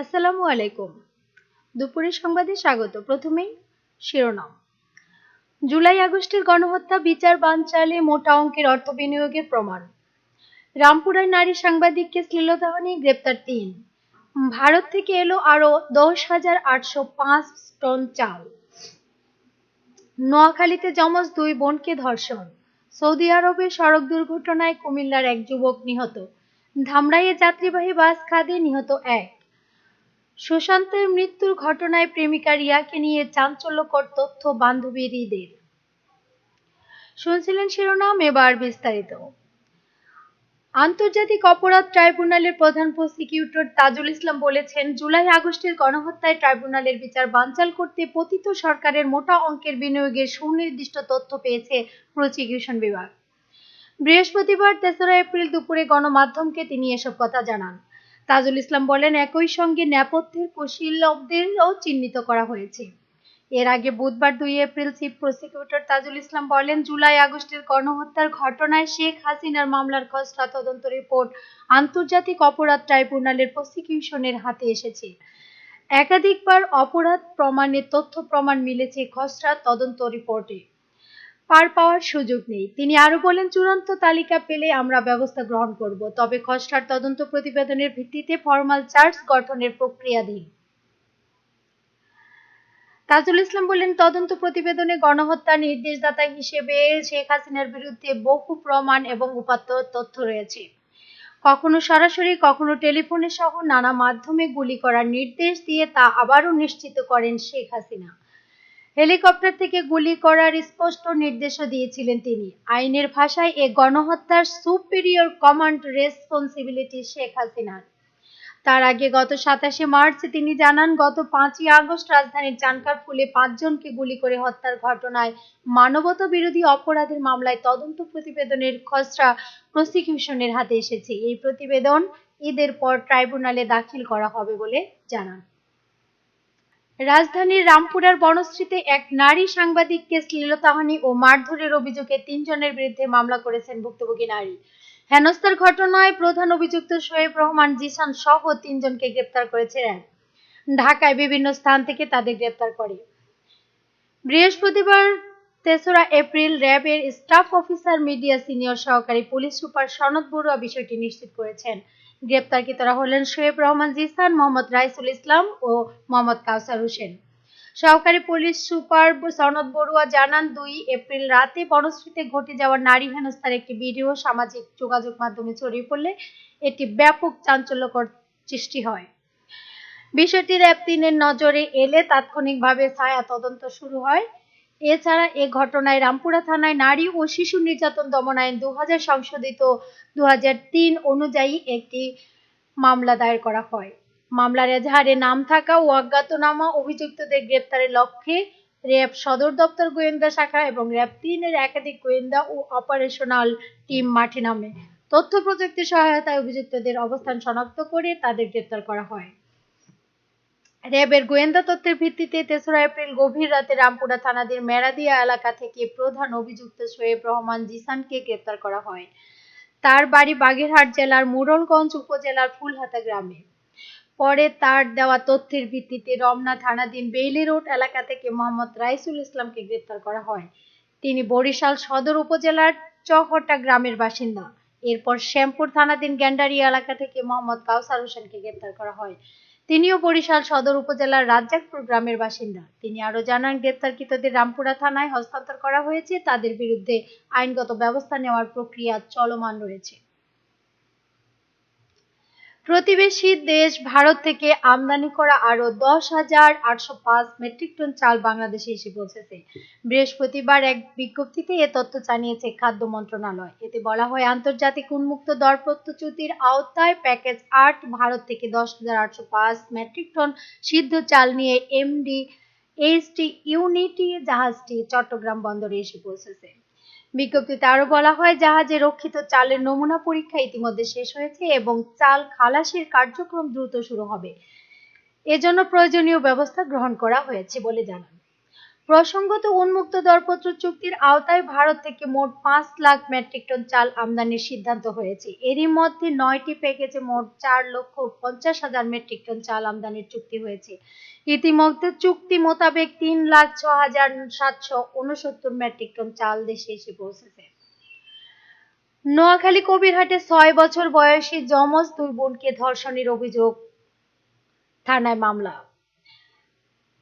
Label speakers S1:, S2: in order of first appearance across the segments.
S1: আসসালামু আলাইকুম। দুপুরের সংবাদে স্বাগত। প্রথমেই শিরোনাম। জুলাই আগস্টের গণহত্যা, বিচার বানচালে মোটা অঙ্কের অর্থ বিনিয়োগের প্রমাণ। রামপুরায় নারী সাংবাদিককে শ্লীলতাহানি, গ্রেপ্তার তিন। ভারত থেকে এলো আরও দশ হাজার আটশো পাঁচ টন চাল। নোয়াখালীতে যমজ দুই বোনকে ধর্ষণ। সৌদি আরবে সড়ক দুর্ঘটনায় কুমিল্লার এক যুবক নিহত। ধামরাইয়ে যাত্রীবাহী বাস খাদে নিহত এক। সুশান্তের মৃত্যুর ঘটনায় প্রেমিকা রিয়াকে নিয়ে চাঞ্চল্যকর তথ্য বান্ধবীর ঈদের শুনছিলেন শিরোনাম, এবার বিস্তারিত। আন্তর্জাতিক অপরাধ ট্রাইব্যুনালের প্রধান প্রসিকিউটর তাজুল ইসলাম বলেছেন, জুলাই আগস্টের গণহত্যায় ট্রাইব্যুনালের বিচার বানচাল করতে পতিত সরকারের মোটা অঙ্কের বিনিয়োগের সুনির্দিষ্ট তথ্য পেয়েছে প্রসিকিউশন বিভাগ। বৃহস্পতিবার তেসরা এপ্রিল দুপুরে গণমাধ্যমকে তিনি এসব কথা জানান। তাজুল ইসলাম বলেন, একই সঙ্গে নেপথ্যের কুশীলবদেরও চিহ্নিত করা হয়েছে। এর আগে বুধবার দুই April chief prosecutor Tajul Islam বলেন, জুলাই আগস্টের গণহত্যার ঘটনায় শেখ হাসিনার মামলার খসড়া তদন্ত রিপোর্ট আন্তর্জাতিক অপরাধ ট্রাইব্যুনালের প্রসিকিউশনের হাতে এসেছে। একাধিকবার অপরাধ প্রমাণের তথ্য প্রমাণ মিলেছে খসড়া তদন্ত রিপোর্টে। পার পাওয়ার সুযোগ নেই। তিনি আরও বলেন, চূড়ান্ত তালিকা পেলে আমরা ব্যবস্থা গ্রহণ করব। তবে খসড়ার তদন্ত প্রতিবেদনের ভিত্তিতে ফরমাল চার্জ গঠনের প্রক্রিয়াধীন তাজুল ইসলাম বলেন, তদন্ত প্রতিবেদনে গণহত্যা নির্দেশদাতা হিসেবে শেখ হাসিনার বিরুদ্ধে বহু প্রমাণ এবং উপাত্ত তথ্য রয়েছে। কখনো সরাসরি, কখনো টেলিফোনে সহ নানা মাধ্যমে গুলি করার নির্দেশ দিয়ে তা আবারও নিশ্চিত করেন শেখ হাসিনা। হেলিকপ্টার থেকে গুলি করার স্পষ্ট নির্দেশও দিয়েছিলেন তিনি। আইনের ভাষায় এ গণহত্যার সুপিরিয়র কমান্ড রেসপন্সিবিলিটি শেখ হাসিনার তার আগে গত সাতাশে মার্চ তিনি জানান, গত পাঁচই আগস্ট রাজধানীর চানকার ফুলে পাঁচজনকে গুলি করে হত্যার ঘটনায় মানবতা বিরোধী অপরাধের মামলায় তদন্ত প্রতিবেদনের খসড়া প্রসিকিউশনের হাতে এসেছে। এই প্রতিবেদন ঈদের পর ট্রাইব্যুনালে দাখিল করা হবে বলে জানান। রাজধানীর রামপুরার বনশ্রীতে এক নারী সাংবাদিককে শ্লীলতাহানি ও মারধরের অভিযোগে তিনজনের বিরুদ্ধে মামলা করেছেন ভুক্তভোগী নারী। হেনস্থার ঘটনায় প্রধান অভিযুক্ত শোয়েব রহমান জিসান সহ তিনজনকে গ্রেপ্তার করেছে র্যাব। ঢাকায় বিভিন্ন স্থান থেকে তাদের গ্রেপ্তার করে। বৃহস্পতিবার তেসরা এপ্রিল র্যাবের স্টাফ অফিসার মিডিয়া সিনিয়র সহকারী পুলিশ সুপার সনদ বড়ুয়া বিষয়টি নিশ্চিত করেছেন। গ্রেপ্তারকৃতরা হলেন শোয়েব রহমান জিসান, মোহাম্মদ রাইসুল ইসলাম ও মোহাম্মদ কাউসার হোসেন। সহকারী পুলিশ সুপার সনদ বড়ুয়া জানান, দুই এপ্রিল রাতে বনশ্রীতে ঘটে যাওয়া নারী হেনস্থার একটি ভিডিও সামাজিক যোগাযোগ মাধ্যমে ছড়িয়ে পড়লে এটি ব্যাপক চাঞ্চল্যকর সৃষ্টি হয়। বিষয়টি র্যাব তিনের নজরে এলে তাৎক্ষণিকভাবে ছায়া তদন্ত শুরু হয়। এছাড়া এ ঘটনায় রামপুরা থানায় নারী ও শিশু নির্যাতন দমন আইন দু হাজার সংশোধিত দু তিন অনুযায়ী একটি মামলা দায়ের করা হয়। মামলার এজাহারে নাম থাকা ও অজ্ঞাতনামা অভিযুক্তদের গ্রেপ্তারের লক্ষ্যে র্যাব সদর দপ্তর গোয়েন্দা শাখা এবং র্যাব তিনের একাধিক গোয়েন্দা ও অপারেশনাল টিম মাঠে নামে। তথ্য প্রযুক্তির সহায়তায় অভিযুক্তদের অবস্থান শনাক্ত করে তাদের গ্রেপ্তার করা হয়। র্যাবের গোয়েন্দা তথ্যের ভিত্তিতে তেসরা এপ্রিল গভীর রাতে রামপুরা থানাদের মেরাদিয়া এলাকা থেকে প্রধান অভিযুক্ত শোয়েব রহমান জিসানকে গ্রেপ্তার করা হয়। তার বাড়ি বাগেরহাট জেলার মুরলগঞ্জ উপজেলার ফুলহাতা গ্রামে। পরে তার দেওয়া তথ্যের ভিত্তিতে রমনা থানাধীন বেইলি রোড এলাকা থেকে মোহাম্মদ রাইসুল ইসলামকে গ্রেপ্তার করা হয়। তিনি বরিশাল সদর উপজেলার চহটা গ্রামের বাসিন্দা। এরপর শ্যামপুর থানাধীন গ্যান্ডারি এলাকা থেকে মোহাম্মদ কাউসার হোসেনকে গ্রেপ্তার করা হয়। তিনিও বরিশাল সদর উপজেলার রাজ্জাকপুর গ্রামের বাসিন্দা। তিনি আরও জানান, গ্রেপ্তারকৃতদের রামপুরা থানায় হস্তান্তর করা হয়েছে। তাদের বিরুদ্ধে আইনগত ব্যবস্থা নেওয়ার প্রক্রিয়া চলমান রয়েছে। প্রতিবেশী দেশ ভারত থেকে আমদানি করা আরও দশ হাজার আটশো পাঁচ মেট্রিক টন চাল বাংলাদেশে এসে পৌঁছেছে। বৃহস্পতিবার এক বিজ্ঞপ্তিতে এ তথ্য জানিয়েছে খাদ্য মন্ত্রণালয়। এতে বলা হয়, আন্তর্জাতিক উন্মুক্ত দর প্রত্যুতির আওতায় প্যাকেজ আট, ভারত থেকে দশ হাজার আটশো পাঁচ মেট্রিক টন সিদ্ধ চাল নিয়ে এমডি এইচটি ইউনিটি জাহাজটি চট্টগ্রাম বন্দরে এসে পৌঁছেছে। বিজ্ঞপ্তিতে আরও বলা হয়, জাহাজে রক্ষিত চালের নমুনা পরীক্ষা ইতিমধ্যে শেষ হয়েছে এবং চাল খালাসের কার্যক্রম দ্রুত শুরু হবে। এজন্য প্রয়োজনীয় ব্যবস্থা গ্রহণ করা হয়েছে বলে জানান। প্রসঙ্গত উন্মুক্ত দরপত্র চুক্তির আওতায় ভারত থেকে মোট পাঁচ লাখ মেট্রিক টন চাল আমদানির সিদ্ধান্ত হয়েছে। এরই মধ্যে নয়টি প্যাকেজে মোট চার লক্ষ পঞ্চাশ হাজার মেট্রিক টন চাল আমদানির চুক্তি হয়েছে। ইতিমধ্যে চুক্তি মোতাবেক তিন লাখ ছ হাজার সাতশো উনসত্তর মেট্রিক টন চাল দেশে এসে পৌঁছেছে। নোয়াখালী কবিরহাটে ছয় বছর বয়সী যমজ দুই বোনকে ধর্ষণের অভিযোগ, থানায় মামলা।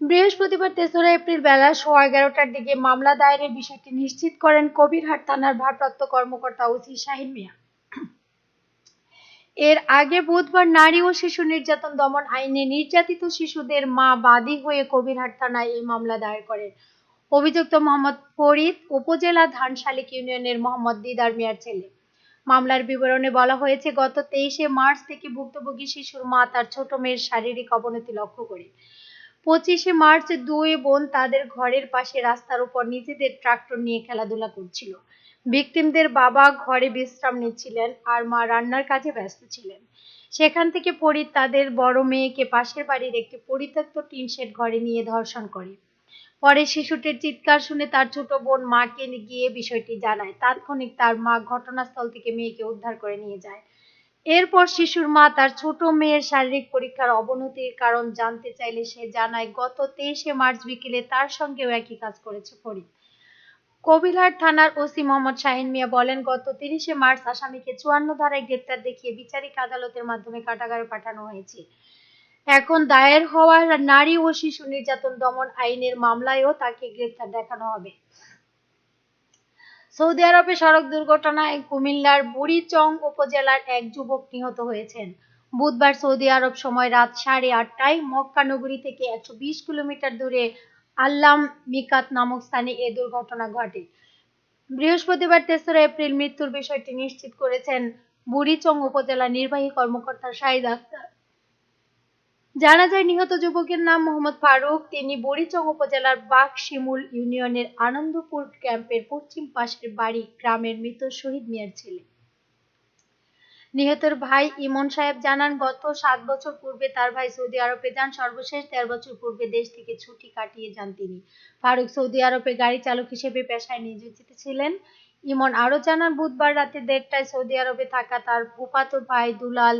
S1: বৃহস্পতিবার তেসরা এপ্রিল বেলা সোয়া এগারোটার দিকে মামলা দায়েরের বিষয়টি নিশ্চিত করেন কবিরহাট থানার ভারপ্রাপ্ত কর্মকর্তা ওসি শাহিন মিয়া। এর আগে বুধবার নারী ও শিশু নির্যাতন দমন আইনে নির্যাতিত শিশুদের মা বাদী হয়ে কবিরহাট থানায় এই মামলা দায়ের করেন। অভিযুক্ত মোহাম্মদ ফরিদ উপজেলা ধানশালিক ইউনিয়নের মোহাম্মদ দিদার মিয়ার ছেলে। মামলার বিবরণে বলা হয়েছে, গত তেইশে মার্চ থেকে ভুক্তভোগী শিশুর মা তার ছোট মেয়ের শারীরিক অবনতি লক্ষ্য করে। পঁচিশে মার্চ দুই বোন তাদের ঘরের পাশে রাস্তার উপর নিজেদের ট্রাক্টর নিয়ে খেলাধুলা করছিল। ভিকটিমদের বাবা ঘরে বিশ্রাম নিচ্ছিলেন আর মা রান্নার কাজে ব্যস্ত ছিলেন। সেখান থেকে ফরিদ তাদের বড় মেয়েকে পাশের বাড়ির একটি পরিত্যক্ত টিন শেড ঘরে নিয়ে ধর্ষণ করে। পরে শিশুটির চিৎকার শুনে তার ছোট বোন মাকে গিয়ে বিষয়টি জানায়। তাৎক্ষণিক তার মা ঘটনাস্থল থেকে মেয়েকে উদ্ধার করে নিয়ে যায়। এরপর শিশুর মা তার ছোট মেয়ের শারীরিক পরীক্ষার অবনতির কারণ জানতে চাইলে সে জানায়, গত তেইশে মার্চ বিকেলে তার সঙ্গেও একই কাজ করেছে ফরিদ। কবিরহাট থানার ওসি মোহাম্মদ শাহিন মিয়া বলেন, গত তিরিশে মার্চ আসামিকে চুয়ান্ন ধারায় গ্রেপ্তার দেখিয়ে বিচারিক আদালতের মাধ্যমে কারাগারে পাঠানো হয়েছে। এখন দায়ের হওয়া নারী ও শিশু নির্যাতন দমন আইনের মামলায়ও তাকে গ্রেপ্তার দেখানো হবে। সৌদি আরবে সড়ক দুর্ঘটনায় কুমিল্লার বুড়িচং উপজেলার এক যুবক নিহত হয়েছেন। বুধবার সৌদি আরব সময় রাত সাড়ে আটটায় মক্কা নগরী থেকে একশো বিশ কিলোমিটার দূরে আল্লাম মিকাত নামক স্থানে এ দুর্ঘটনা ঘটে। বৃহস্পতিবার তেসরা এপ্রিল মৃত্যুর বিষয়টি নিশ্চিত করেছেন বুড়িচং উপজেলা নির্বাহী কর্মকর্তা শাহিদ আক্তার জানা যায় নিহত যুবকের নাম মোহাম্মদ ফারুক। তিনি বুড়িচং উপজেলার বাঘশিমুল ইউনিয়নের আনন্দপুর ক্যাম্পের পশ্চিম পাশের বাড়ি গ্রামের মৃত শহীদ মিয়ার ছেলে। নিহতের ভাই ইমন সাহেব জানান, গত সাত বছর পূর্বে তার ভাই সৌদি আরবে যান। সর্বশেষ তেরো বছর পূর্বে দেশ থেকে ছুটি কাটিয়ে যান তিনি। ফারুক সৌদি আরবে গাড়ি চালক হিসেবে পেশায় নিয়োজিত ছিলেন। ইমন আরও জানান, বুধবার রাতে দেড়টায় সৌদি আরবে থাকা তার ফুফাতো ভাই দুলাল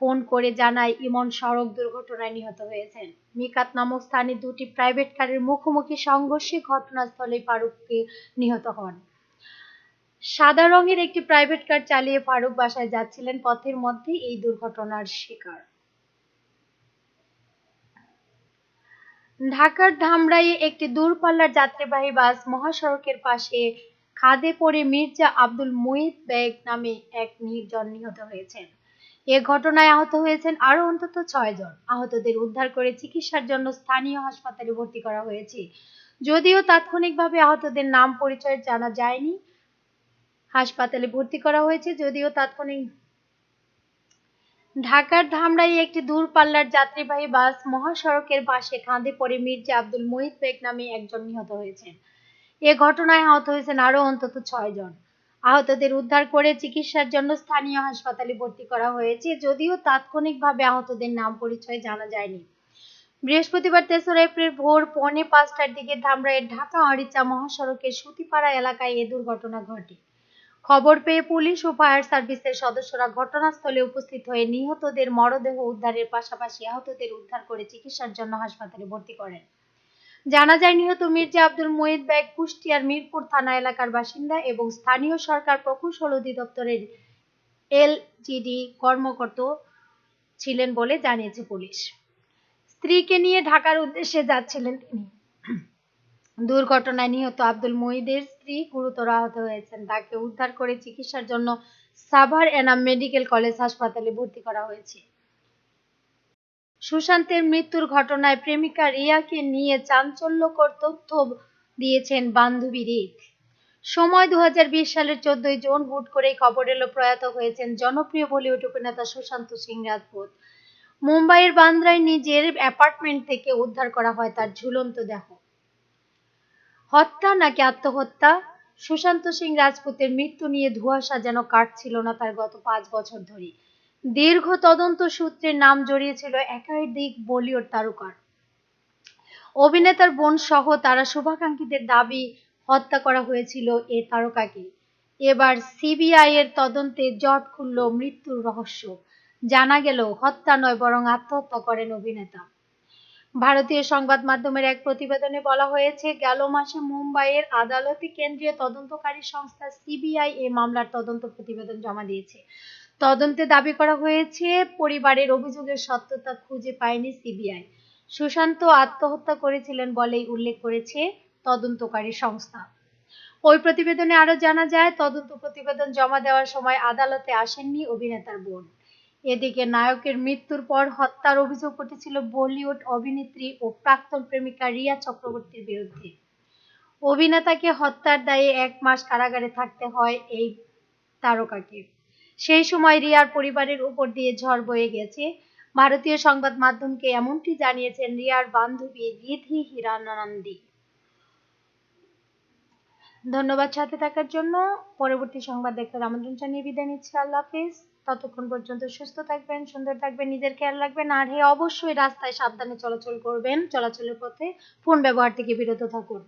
S1: ফোন করে জানায়, ইমন সড়ক দুর্ঘটনায় নিহত হয়েছেন। মিকাত নামক স্থানে দুটি প্রাইভেট কারের মুখোমুখি সংঘর্ষে ঘটনাস্থলে ফারুককে নিহত হন। সাদা রঙের একটি প্রাইভেট কার চালিয়ে ফারুক বাসায় যাচ্ছিলেন, পথের মধ্যে এই দুর্ঘটনার শিকার। ঢাকার ধামরাইয়ে একটি দূরপাল্লার যাত্রীবাহী বাস মহাসড়কের পাশে খাদে পড়ে মির্জা আব্দুল মুহিত বেগ নামে এক নির্জন নিহত হয়েছেন। এ ঘটনায় আহত হয়েছেন আরও অন্তত ছয় জন। আহতদের উদ্ধার করে চিকিৎসার জন্য স্থানীয় হাসপাতালে ভর্তি করা হয়েছে। যদিও তাৎক্ষণিকভাবে আহতদের নাম পরিচয় জানা যায়নি। হাসপাতালে ভর্তি করা হয়েছে, যদিও তাৎক্ষণিক ঢাকার ধামরাই একটি দূরপাল্লার যাত্রীবাহী বাস মহাসড়কের পাশে কাঁধে পড়ে মির্জা আব্দুল মুহিত বেগ নামে একজন নিহত হয়েছেন। এ ঘটনায় আহত হয়েছেন আরও অন্তত ছয় জন। আহতদের উদ্ধার করে চিকিৎসার জন্য স্থানীয় হাসপাতালে ভর্তি করা হয়েছে, যদিও তাৎক্ষণিকভাবে আহতদের নাম পরিচয় জানা যায়নি। বৃহস্পতিবার তেসরা এপ্রিল ভোর পৌনে পাঁচটার দিকে ধামরাইয়ের ঢাকা আরিচা মহাসড়কের সুতিপাড়া এলাকায় এ দুর্ঘটনা ঘটে। খবর পেয়ে পুলিশ ও ফায়ার সার্ভিসের সদস্যরা ঘটনাস্থলে উপস্থিত হয়ে নিহতদের মরদেহ উদ্ধারের পাশাপাশি আহতদের উদ্ধার করে চিকিৎসার জন্য হাসপাতালে ভর্তি করেন। জানা যায় নিহত মির্জা আব্দুল মুহিত বেগ কুষ্টিয়ার মিরপুর থানা এলাকার বাসিন্দা এবং স্থানীয় সরকার প্রকৌশল অধিদপ্তরের এলজিডি কর্মকর্তা ছিলেন বলে জানিয়েছে পুলিশ। স্ত্রীকে নিয়ে ঢাকার উদ্দেশ্যে যাচ্ছিলেন তিনি। দুর্ঘটনায় নিহত আব্দুল মুহিদের স্ত্রী গুরুতর আহত হয়েছেন। তাকে উদ্ধার করে চিকিৎসার জন্য সাভার এনাম মেডিকেল কলেজ হাসপাতালে ভর্তি করা হয়েছে। সুশান্তের মৃত্যুর ঘটনায় প্রেমিকা রিয়াকে নিয়ে চাঞ্চল্যকর তথ্য দিয়েছেন বান্ধবী রিক। সময় দু সালের চোদ্দই জুন হুট করেই খবর এলো, প্রয়াত হয়েছেন জনপ্রিয় বলিউড অভিনেতা সুশান্ত সিং রাজপুত। মুম্বাইয়ের বান্দ্রায় নিজের অ্যাপার্টমেন্ট থেকে উদ্ধার করা হয় তার ঝুলন্ত দেহ। হত্যা নাকি আত্মহত্যা? সুশান্ত সিং রাজপুতের মৃত্যু নিয়ে ধোঁয়াশা যেন কাটছিল না তার গত পাঁচ বছর ধরে দীর্ঘ তদন্ত সূত্রে নাম জড়িয়েছিল একাধিক বলিউড তারকার। অভিনেতার বোন সহ তারা শুভাকাঙ্ক্ষীদের দাবি হত্যা করা হয়েছিল এ তারকাকে। এবার সিবিআই এর তদন্তে জট খুলল মৃত্যুর রহস্য। জানা গেল, হত্যা নয়, বরং আত্মহত্যা করেন অভিনেতা। ভারতীয় সংবাদ মাধ্যমের এক প্রতিবেদনে বলা হয়েছে, গেল মাসে মুম্বাইয়ের আদালতে কেন্দ্রীয় তদন্তকারী সংস্থা সিবিআই এই মামলার তদন্ত প্রতিবেদন জমা দিয়েছে। তদন্তে দাবি করা হয়েছে, পরিবারের অভিযোগের সত্যতা খুঁজে পায়নি সিবিআই। সুশান্ত আত্মহত্যা করেছিলেন বলেই উল্লেখ করেছে তদন্তকারী সংস্থা। ওই প্রতিবেদনে আরও জানা যায়, তদন্ত প্রতিবেদন জমা দেওয়ার সময় আদালতে আসেননি অভিনেতার বোন। এদিকে নায়কের মৃত্যুর পর হত্যার অভিযোগ উঠেছিল বলিউড অভিনেত্রী ও প্রাক্তন প্রেমিকা রিয়া চক্রবর্তীর বিরুদ্ধে। অভিনেতাকে হত্যার দায়ে এক মাস কারাগারে থাকতে হয় এই তারকাকে। সেই সময় রিয়ার পরিবারের উপর দিয়ে ঝড় বয়ে গেছে। ভারতীয় সংবাদ মাধ্যমকে এমনটি জানিয়েছেন রিয়ার বান্ধবী রিধি হিরানন্দী। ধন্যবাদ সাথে থাকার জন্য। পরবর্তী সংবাদ দেখার আমন্ত্রণ জানিয়ে বিদায় নিচ্ছি। আল্লাহ হাফিজ। ততক্ষণ পর্যন্ত সুস্থ থাকবেন, সুন্দর থাকবেন, নিজের খেয়াল রাখবেন, আর হ্যাঁ অবশ্যই রাস্তায় সাবধানে চলাচল করবেন। চলাচলের পথে ফোন ব্যবহার থেকে বিরত থাকুন।